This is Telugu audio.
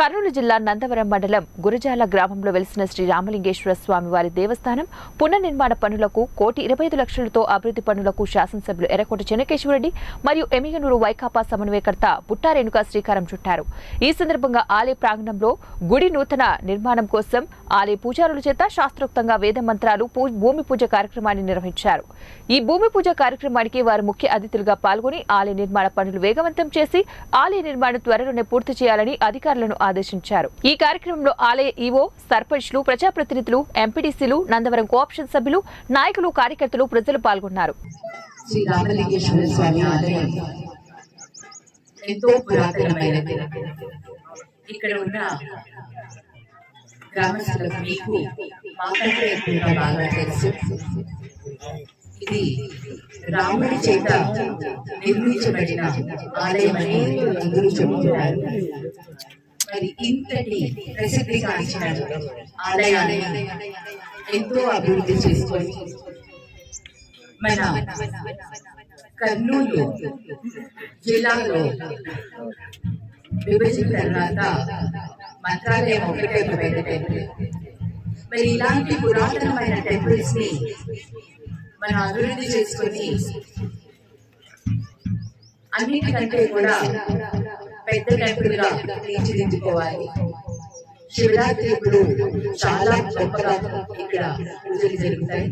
కర్నూలు జిల్లా నందవరం మండలం గురజాల గ్రామంలో వెలిసిన శ్రీ రామలింగేశ్వర స్వామి వారి దేవస్థానం పునర్నిర్మాణ పనులకు కోటి ఇరవై ఐదు లక్షలతో అభివృద్ధి పనులకు శాసనసభ్యులు ఎర్రకోట చెన్నకేశ్వరరెడ్డి మరియు ఎమిగనూరు వైకాపా సమన్వయకర్త పుట్టారేణుక శ్రీకారం చుట్టారు. ఈ సందర్భంగా ఆలయ ప్రాంగణంలో గుడి నూతన నిర్మాణం కోసం ఆలయ పూజారుల చేత శాస్త్రోక్తంగా వేద మంత్రాలు భూమి పూజ కార్యక్రమాన్ని నిర్వహించారు. ఈ భూమి పూజ కార్యక్రమానికి వారు ముఖ్య అతిథులుగా పాల్గొని ఆలయ నిర్మాణ పనులు వేగవంతం చేసి ఆలయ నిర్మాణం త్వరలోనే పూర్తి చేయాలని అధికారులను ఆదేశించారు. ఈ కార్యక్రమంలో ఆలయ ఈవో సర్పంచ్లు ప్రజాప్రతినిధులు ఎంపీటీసీలు నందవరం కోఆప్షన్ సభ్యులు నాయకులు కార్యకర్తలు ప్రజలు పాల్గొన్నారు. శ్రీ రామలింగేశ్వర స్వామి ఆలయం ఎంతో పురాతనమైనది. ఇక్కడ ఉన్న గ్రామస్తులకు మీకు మాకంటే ఎక్కువగా బాగా తెలుసు. ఇది రాముడి చేత నిర్మించబడిన ఆలయం అని అందరూ చెబుతున్నారు. మరి ఇంతటి ప్రసిద్ధిగాంచిన ఆలయాన్ని ఎంతో అభివృద్ధి చేసుకొని మన కర్నూలు జిల్లాలో విభజన తర్వాత మంత్రాలయం ఒకటే పెద్ద టెంపుల్. మరి ఇలాంటి పురాతనమైన టెంపుల్స్ని మనం అభివృద్ధి చేసుకొని అన్నిటికంటే కూడా పెద్ద టెంపుల్ తీర్చిదిద్దుకోవాలి శివరాత్రి ఇప్పుడు చాలా గొప్పగా ఇక్కడ పూజలు జరుగుతాయి.